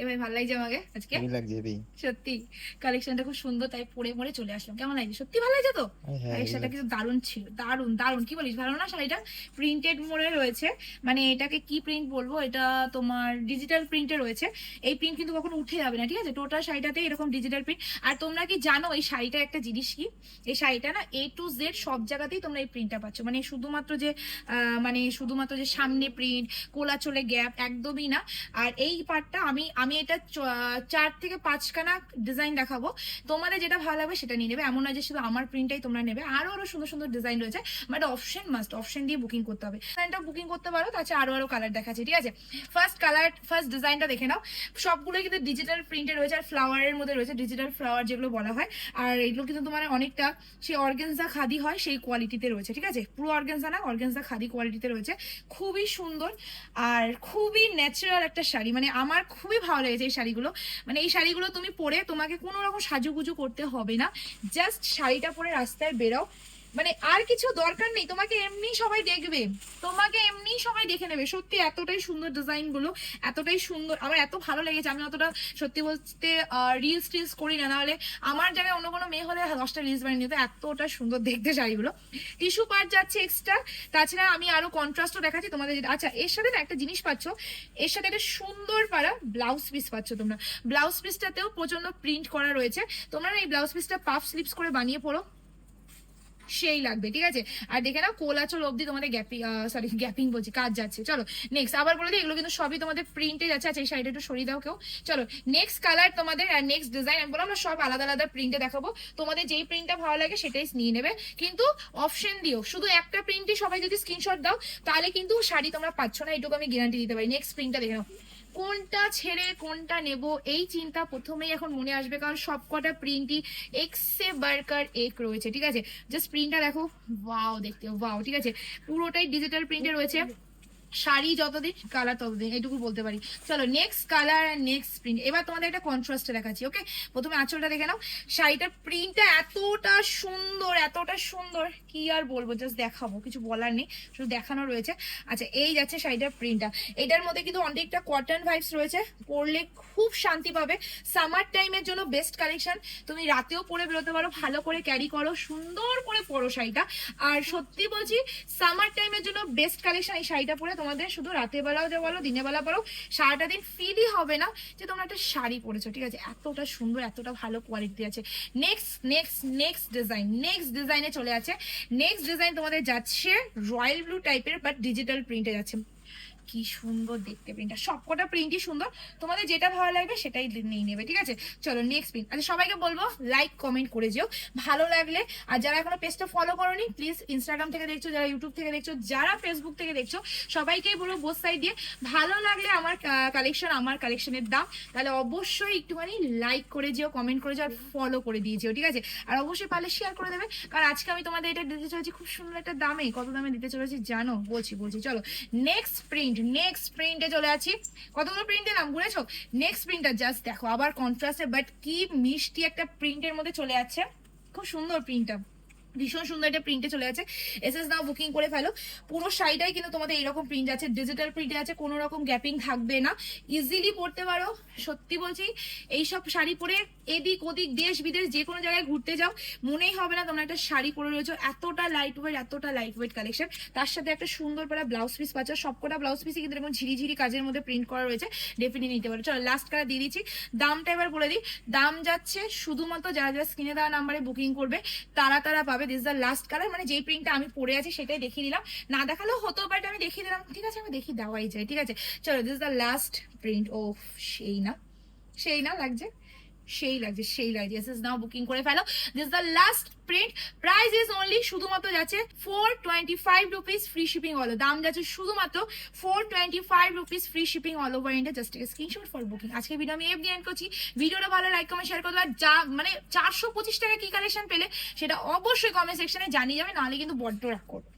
এবার ভালো লাগছে আমাকে আজকে? লাগছে সত্যি কালেকশনটা খুব সুন্দর তাই পরে পরে চলে আসলাম। কেমন লাগছে? সত্যি ভালো লাগছে তো? হ্যাঁ হেভি কালেকশনটা কিন্তু দারুণ ছিল দারুণ দারুণ। কি বলিস ভালো না? শাড়িটা প্রিন্টেড মোড়ে রয়েছে। মানে এটাকে কি প্রিন্ট বলব? এটা তোমার ডিজিটাল প্রিন্টে রয়েছে। এই প্রিন্ট কিন্তু কখনো উঠে যাবে না ঠিক আছে? টোটাল শাড়িটাতে এরকম ডিজিটাল প্রিন্ট আর তোমরা কি জানো এই শাড়িটা একটা জিনিস কি? এই শাড়িটা না এ টু জেড সব জায়গাতেই তোমরা এই প্রিন্টটা পাচ্ছ। মানে শুধুমাত্র যে মানে শুধুমাত্র যে সামনে প্রিন্ট কোলা চলে গ্যাপ একদমই না। আর এই পার্টটা আমি আমি এটা চার থেকে পাঁচখানা ডিজাইন দেখাবো। তোমাদের যেটা ভালো লাগবে সেটা নিয়ে নেবে। এমন নয় যে শুধু আমার প্রিন্টটাই তোমরা নেবে। আরও আরও সুন্দর সুন্দর ডিজাইন রয়েছে। বাট অপশন মাস্ট অপশন দিয়ে বুকিং করতে হবে। ডিজাইনটা বুকিং করতে পারো তাছাড়া আরও আরও কালার দেখাচ্ছে, ঠিক আছে? ফার্স্ট কালার ফার্স্ট ডিজাইনটা দেখে নাও। সবগুলো কিন্তু ডিজিটাল প্রিন্টে রয়েছে, আর ফ্লাওয়ারের মধ্যে রয়েছে ডিজিটাল ফ্লাওয়ার যেগুলো বলা হয়। আর এগুলো কিন্তু তোমার অনেকটা সেই অর্গেনজা খাদি হয়, সেই কোয়ালিটিতে রয়েছে, ঠিক আছে? পুরো অর্গেনজা না অর্গেনজা খাদি কোয়ালিটিতে রয়েছে। খুবই সুন্দর আর খুবই ন্যাচারাল একটা শাড়ি। মানে আমার খুবই ভালো লেগেছে এই শাড়িগুলো মানে এই শাড়িগুলো তুমি পরে তোমাকে কোনো রকম সাজুগুজু করতে হবে না। জাস্ট শাড়িটা পরে রাস্তায় বেরাও। মানে আর কিছু দরকার নেই। তোমাকে এমনি সবাই দেখবে। তোমাকে এমনি সবাই দেখে নেবে। সত্যি এতটাই সুন্দর ডিজাইনগুলো এতটাই সুন্দর, আমার এত ভালো লেগেছে। আমি অতটা সত্যি বলতে রিলস টিলস করি না। নাহলে আমার জায়গায় অন্য কোনো মেয়ে হলে দশটা রিলস বানিয়ে নিত। এতটা সুন্দর দেখতে শাড়িগুলো। টিস্যু পার্ট যাচ্ছে এক্সট্রা তাছাড়া আমি আরও কন্ট্রাস্টও দেখাচ্ছি তোমাদের আচ্ছা এর সাথে না একটা জিনিস পাচ্ছ। এর সাথে একটা সুন্দর পারা ব্লাউজ পিস পাচ্ছ তোমরা। ব্লাউজ পিসটাতেও প্রচণ্ড প্রিন্ট করা রয়েছে। তোমরা এই ব্লাউজ পিসটা পাফ স্লিপস করে বানিয়ে পড়ো। সেই লাগবে, ঠিক আছে? আর দেখে নাও, কোলাচল অবধি তোমাদের গ্যাপিং সরি গ্যাপিং বলছি, কাজ যাচ্ছে, চলো নেক্সট আবার বলে দিই, এগুলো কিন্তু সবই তোমাদের প্রিন্টে যাচ্ছে আচ্ছা এই শাড়িটা একটু সরিয়ে দাও কেউ। চলো নেক্সট কালার তোমাদের, আর নেক্সট ডিজাইন আমি বললাম না, সব আলাদা আলাদা প্রিন্টে দেখাবো। তোমাদের যেই প্রিন্টটা ভালো লাগে, সেটাই নিয়ে নেবে। কিন্তু অপশন দিও, শুধু একটা প্রিন্টই সবাই যদি স্ক্রিনশট দাও, তাহলে কিন্তু শাড়ি তোমরা পাচ্ছ না এইটুকু আমি গ্যারান্টি দিতে পারি। নেক্সট প্রিন্টটা দেখে নাও। কোনটা ছেড়ে কোনটা নেব, এই চিন্তা প্রথমেই এখন মনে আসবে, কারণ সবকটা প্রিন্টই এক্সে বার্কার এক রয়েছে, ঠিক আছে? জাস্ট প্রিন্টটা দেখো। ওয়াও দেখতে ওয়াও ঠিক আছে? পুরোটাই ডিজিটাল প্রিন্টে রয়েছে। শাড়ি যতদিন কালার ততদিন এটুকু বলতে পারি। চলো নেক্সট কালার আর নেক্সট প্রিন্ট এবার তোমাদের একটা কন্ট্রাস্টে দেখাচ্ছি ওকে প্রথমে আঁচলটা দেখে নাও। শাড়িটার প্রিন্টটা এতটা সুন্দর এতটা সুন্দর, কি আর বলব জাস্ট দেখাবো, কিছু বলার নেই, শুধু দেখানো রয়েছে। আচ্ছা এই যাচ্ছে শাড়িটার প্রিন্টটা এটার মধ্যে কিন্তু অনেকটা কটন ভাইবস রয়েছে, পরলে খুব শান্তি পাবে। সামার টাইমের জন্য বেস্ট কালেকশন তুমি রাতেও পরে বেরোতে পারো, ভালো করে ক্যারি করো, সুন্দর করে পরো শাড়িটা। আর সত্যি বলছি সামার টাইমের জন্য বেস্ট কালেকশন এই শাড়িটা পরে তোমাদের শুধু রাতের বেলাও যে বলো, দিনের বেলা বলো, সারাটা দিন ফিলই হবে না যে তোমরা একটা শাড়ি পরেছো, ঠিক আছে? এতটা সুন্দর, এতটা ভালো কোয়ালিটি আছে। Next next next design next ডিজাইনে চলে আছে। নেক্সট ডিজাইন তোমাদের যাচ্ছে রয়্যাল ব্লু টাইপের বাট ডিজিটাল প্রিন্টে যাচ্ছে। কি সুন্দর দেখতে প্রিন্টটা সবকটা প্রিন্টই সুন্দর। তোমাদের যেটা ভালো লাগবে সেটাই নিয়ে নেবে, ঠিক আছে? চলো নেক্সট প্রিন্ট আচ্ছা সবাইকে বলব লাইক কমেন্ট করে যেও। ভালো লাগলে, আর যারা এখনও পেজটা ফলো করোনি প্লিজ ইনস্টাগ্রাম থেকে দেখছ, যারা ইউটিউব থেকে দেখছ, যারা ফেসবুক থেকে দেখছ, সবাইকেই বলব বোথ সাইড দিয়ে, ভালো লাগলে আমার কালেকশন আমার কালেকশনের দাম, তাহলে অবশ্যই একটুখানি লাইক করে যেও কমেন্ট করে যেও, আর ফলো করে দিয়ে যেও, ঠিক আছে? আর অবশ্যই পারলে শেয়ার করে দেবে, কারণ আজকে আমি তোমাদের এটা দিতে চলেছি, খুব সুন্দর একটা দামে, কত দামে দিতে চলেছি জানো? বলছি বলছি, চলো নেক্সট প্রিন্ট নেক্সট প্রিন্টে চলে আছি। কতগুলো প্রিন্টের নাম ঘুরেছো নেক্সট প্রিন্টটা জাস্ট দেখো, আবার কন্ট্রাস্টে বাট কি মিষ্টি একটা প্রিন্টের মধ্যে চলে আছে। খুব সুন্দর প্রিন্টটা ভীষণ সুন্দর একটা প্রিন্টে চলে আছে। এস এস নাও বুকিং করে ফেলো। পুরো শাড়িটাই কিন্তু তোমাদের এরকম প্রিন্ট আছে ডিজিটাল প্রিন্টে আছে, কোনো রকম গ্যাপিং থাকবে না। ইজিলি পরতে পারো, সত্যি বলছি, এইসব শাড়ি পরে এদিক ওদিক দেশ বিদেশ যে কোনো জায়গায় ঘুরতে যাও, মনেই হবে না তোমরা একটা শাড়ি পরে রয়েছো। এতটা লাইট ওয়েট এতটা লাইট ওয়েট কালেকশন তার সাথে একটা সুন্দর পারা ব্লাউজ পিস পাচ্ছ। সবকটা ব্লাউজ পিসই কিন্তু এরকম ঝিরিঝিরি কাজের মধ্যে প্রিন্ট করা রয়েছে। ডেফিনেটলি নিতে পারো। চলো লাস্ট কালার দিয়ে দিচ্ছি। দামটা এবার বলে দিই। দাম যাচ্ছে শুধুমাত্র যারা যারা স্ক্রিনে দেওয়া নাম্বারে বুকিং করবে, তারা তারা পাবে দিস দ্য লাস্ট কালার মানে যেই প্রিন্টটা আমি পরে আছি সেটাই দেখিয়ে দিলাম। না দেখালেও হতো বাট আমি দেখিয়ে দিলাম, ঠিক আছে, আমি দেখি, দেওয়াই যায়, ঠিক আছে। চলো দিস দ্য লাস্ট প্রিন্ট ও সেই না সেই না লাগছে? সেই লাগছে সেই লাগছে। এস এস নাও বুকিং করে ফেলো। This the last print price is only শুধুমাত্র যাচ্ছে four twenty five rupees free shipping all দাম যাচ্ছে শুধুমাত্র four twenty five rupees free shipping all over India just screenshot for booking আজকে video আমি এফডি end করছি। ভিডিওটা ভালো লাইক কমেন্ট শেয়ার করবে। আর যা মানে চারশো পঁচিশ টাকা কি কালেকশন পেলে, সেটা অবশ্যই কমেন্ট সেকশনে জানিয়ে যাবে। নাহলে কিন্তু বড্ড রাগ করবে।